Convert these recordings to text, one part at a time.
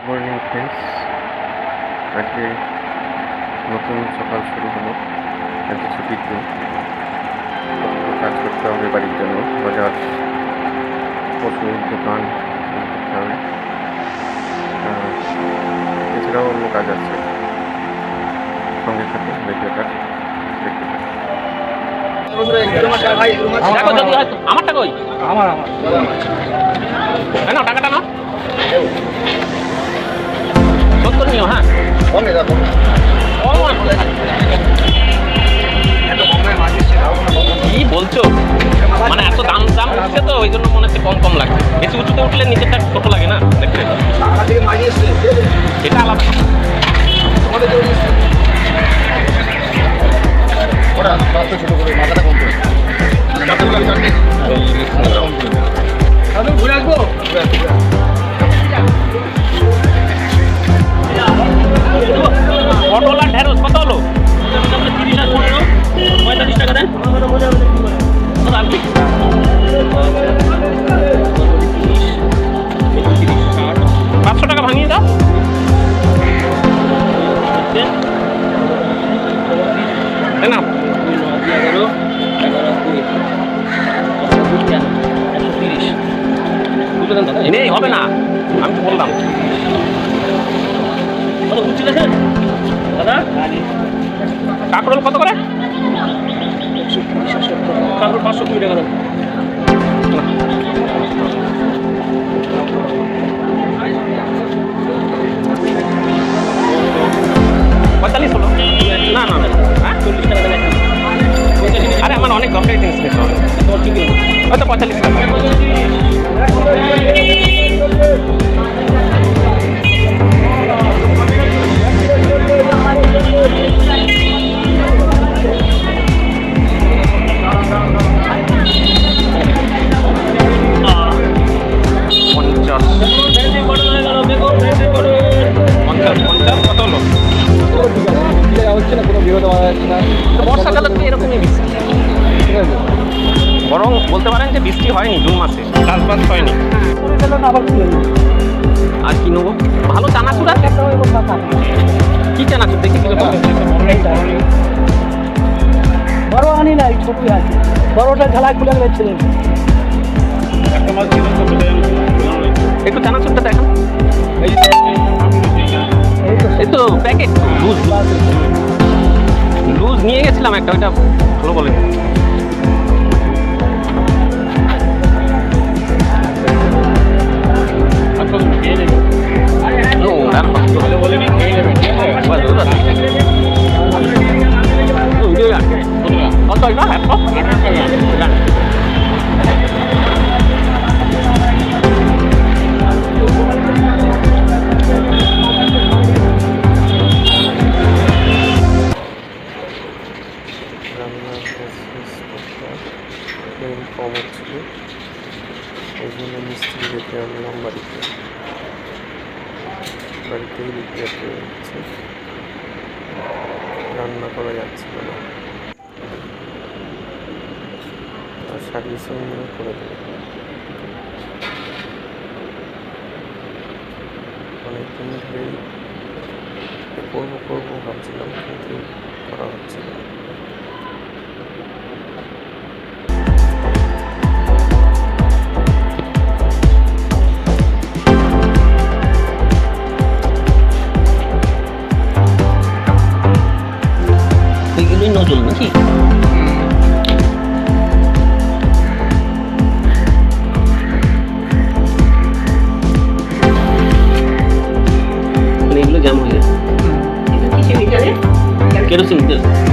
Good morning friends আজকে নতুন সকাল শুরু হলো। আজকে ছুটির দিন। কাজ করতে হবে বাড়ির জন্য। বাজার ওষুধ দোকান করতে হবে। এছাড়াও অন্য কাজ আছে। সঙ্গে সাথে ভিডিওটা দেখতে। দেখো যদি আমার টাকা আমার আমার। না টাকাটা না নিও হ্যাঁ। কি বলছো? মানে এত দাম দাম উঠছে তো, ওই জন্য মনে হচ্ছে কম কম লাগছে। বেশি উঁচুতে উঠলে নিচেরটা ছোট লাগে না, দেখতে। এটা আলাদা। আবার খুলে দিল আর কি নেব? ভালো চানাচুর আছে? কি চানাচুর? দেখি বড় আনি নাই ছোটই আছে। বড়টা ঝালাই খুলে গেছিলেন একটু চানাচুরটা দেখান। এই তো প্যাকেট। লুজ লুজ নিয়ে গেছিলাম একটা ওইটা ভালো বলে। প্রসেস তেল কম হচ্ছিল ওই জন্য মিস্ত্রি রেখে আনলাম বাড়িতে বাড়িতেই রিপেয়ার করে দিচ্ছে রান্না করা যাচ্ছিল না আর সার্ভিসিং করে দেবে অনেকদিন ধরেই করব করব ভাবছিলাম কিন্তু করা হচ্ছিল না কেরোসিন তেল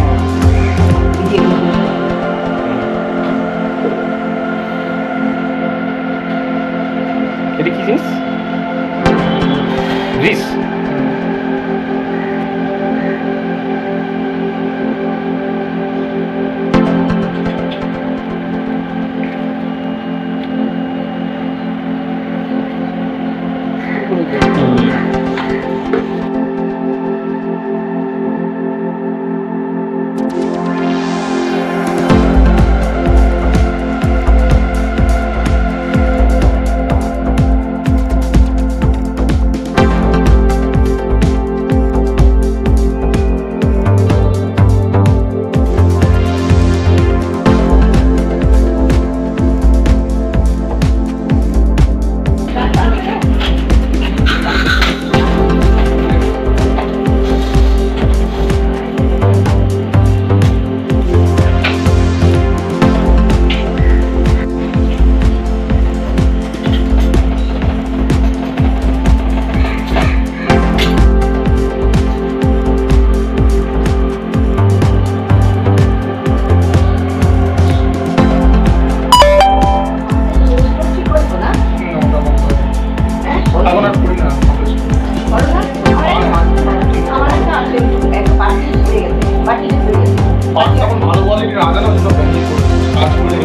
কোয়ালিটির আদালত সব প্যাকিং করে কাজ করে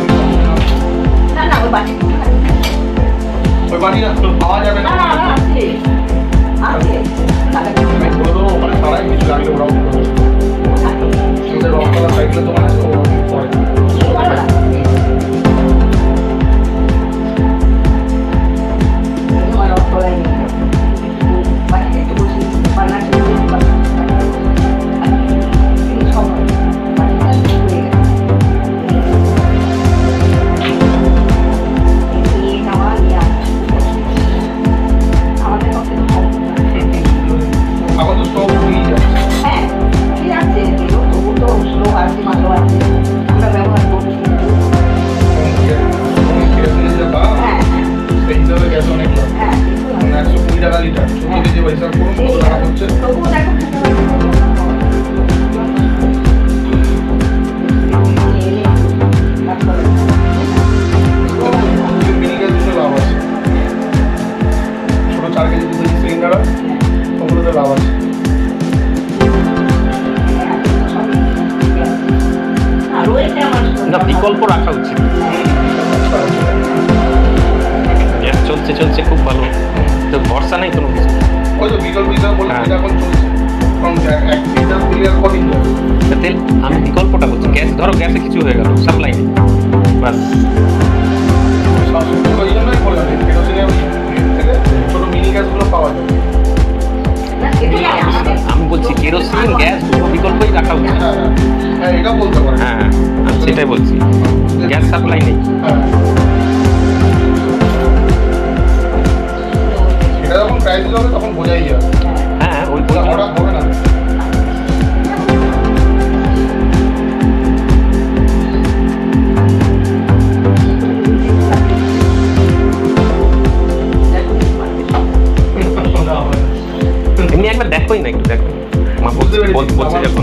না না ওই বাটি ওই বাটি না পাওয়া যাবে না। না না আছে। আছে। ওরা তো ওখানে সারাই কিছু লাগলে ওরা আচ্ছা। ওদের রক্তটা সাইকেলে তো মানে না বিকল্প রাখা উচিত। চলছে চলছে খুব ভালো। তো ভরসা নেই কোনো কিছু? হ্যাঁ। তেল আমি বিকল্পটা বলছি গ্যাস ধরো গ্যাসে কিছু হয়ে গেল সাপ্লাই নেই। বাস। আমি বলছি কেরোসিন গ্যাস দুটো বিকল্পই রাখা উচিত। হ্যাঁ। সেটাই বলছি। গ্যাস সাপ্লাই নেই। তখন বোঝাই যাবে হ্যাঁ ওই হঠাৎ হবে না। এমনি একবার দেখোই না একটু দেখো। মা বলছে বলছে যখন।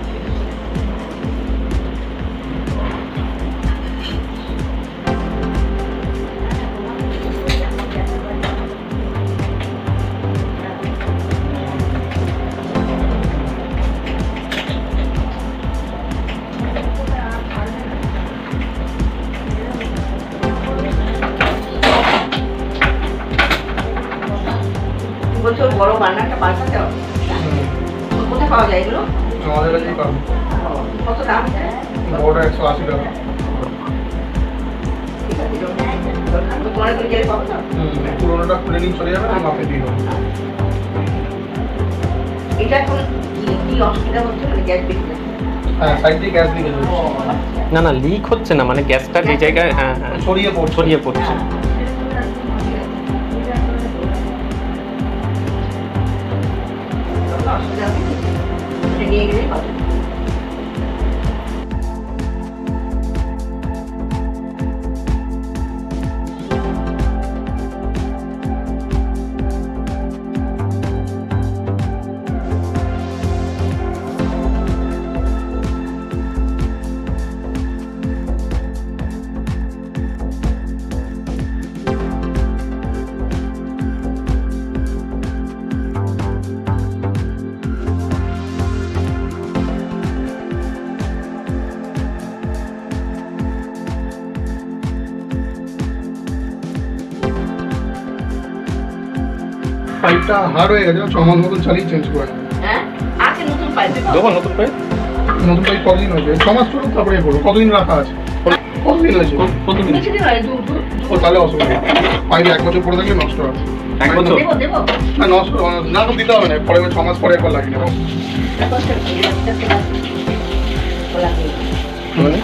বলছো বড় পাল্টাতে হবে। কোথায় পাওয়া যায় এগুলো? আমাদের কাছেই কত দাম? বড়টা একশো আশি টাকা। না পুরোনোটা খুলে নিয়ে চলে যাবে আমি মাপে দিয়ে দেবো। এটা এখন কি কি অসুবিধা হচ্ছে মানে গ্যাস হ্যাঁ সাইড দিয়ে গ্যাস দিকে না না লিক হচ্ছে না মানে গ্যাসটা যে জায়গায় হ্যাঁ হ্যাঁ ছড়িয়ে পড়ছে। ছড়িয়ে পড়ছে। পাইপটা হার্ড হয়ে গেছে ছ মাস মতন চালিয়ে চেঞ্জ করে নেব। হ্যাঁ? আছে নতুন পাইপ দেবো নতুন পাইপ কতদিন হয়েছে? ছ মাস চলুক তারপরে করব কতদিন রাখা আছে? কতদিন হয়েছে? কতদিন? হয় ও তাহলে অসুবিধা নেই। পাইপ এক বছর পরে থাকলে নষ্ট হবে। এক বছর? দেবো দেবো। না নষ্ট না তো দিতে হবে না। পরে ছ মাস পরে একবার লাগিয়ে নেব।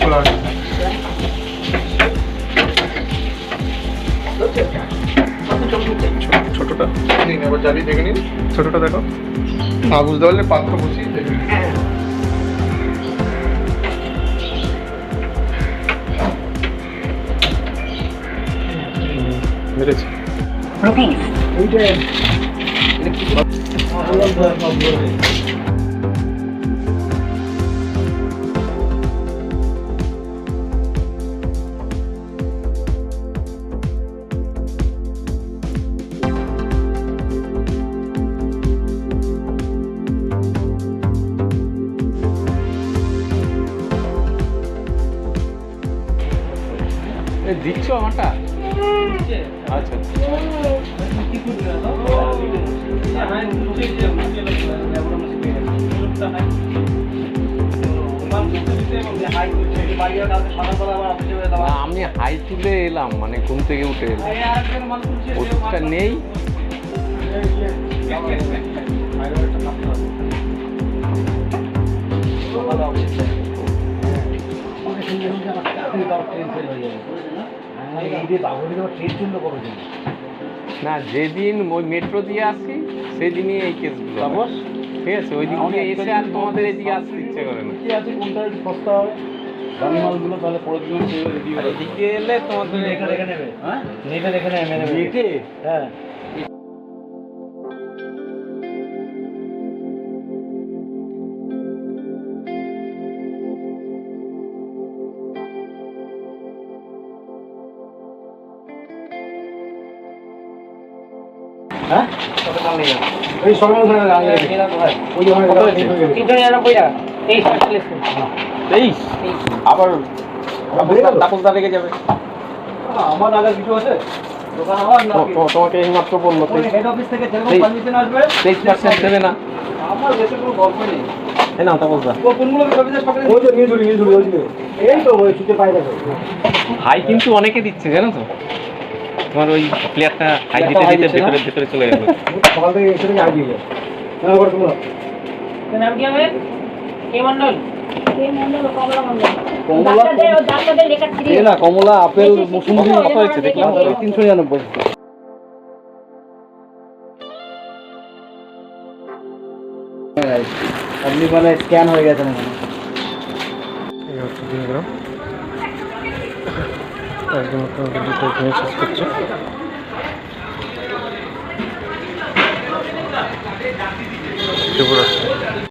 খোলা নিন চাবি জ্বালিয়ে দেখে নিন ছোটটা দেখো না বুঝতে পারলে পাত্র বসিয়ে দেখে নিন হ্যাঁ না, আমি হাই তুলে এলাম মানে ঘুম থেকে উঠে এলাম। ওষুধটা নেই। না যেদিন ওই মেট্রো দিয়ে আসি সেদিনই এই কেসগুলো। ঠিক আছে ওই দিক দিয়ে এসে আর তোমাদের এদিকে আসতে ইচ্ছে করে না। কি আছে কোনটা সস্তা হবে দামি তাহলে পরের দিন রেডি আর এদিক এলে তোমাদের দেখে দেখে নেবে হ্যাঁ? নেটে দেখে নেবে নেবে নেটে হ্যাঁ। হ্যাঁ? ওই সরকার ওই? তিনশো নিরানব্বই টাকা। তেইশ পঁয়তাল্লিশ তেইশ? আবার যাবে। আমার আগে কিছু আছে। তোমাকে এই মাত্র বলল তেইশ। হেড অফিস থেকে যেরকম তেইশ। পারমিশন আসবে। তেইশ পার্সেন্ট দেবে না। আমার দেশে কোনো গল্প নেই। এই না তাপসদা ও কোনগুলো অফিসের সকালে ওই তো নিয়ে ধরি নিয়ে ধরি ওই এই তো ওই ছুটে পাই দেখো। হাই কিন্তু অনেকে দিচ্ছে জানো তো? তোমার ওই প্লেয়ারটা হাই দিতে দিতে ভেতরে ভেতরে চলে গেল। সকাল থেকে এসে নাম কি হবে কে মন্ডল কমলা আপেল মুসুম্বি কত হয়েছে দেখলাম তিনশো নিরানব্বই। আপনি মানে স্ক্যান হয়ে গেছে মনে এই হচ্ছে দিনগুলো একদম মোটামুটি দুটো এখানে শেষ করছে। শুভরাত্রি।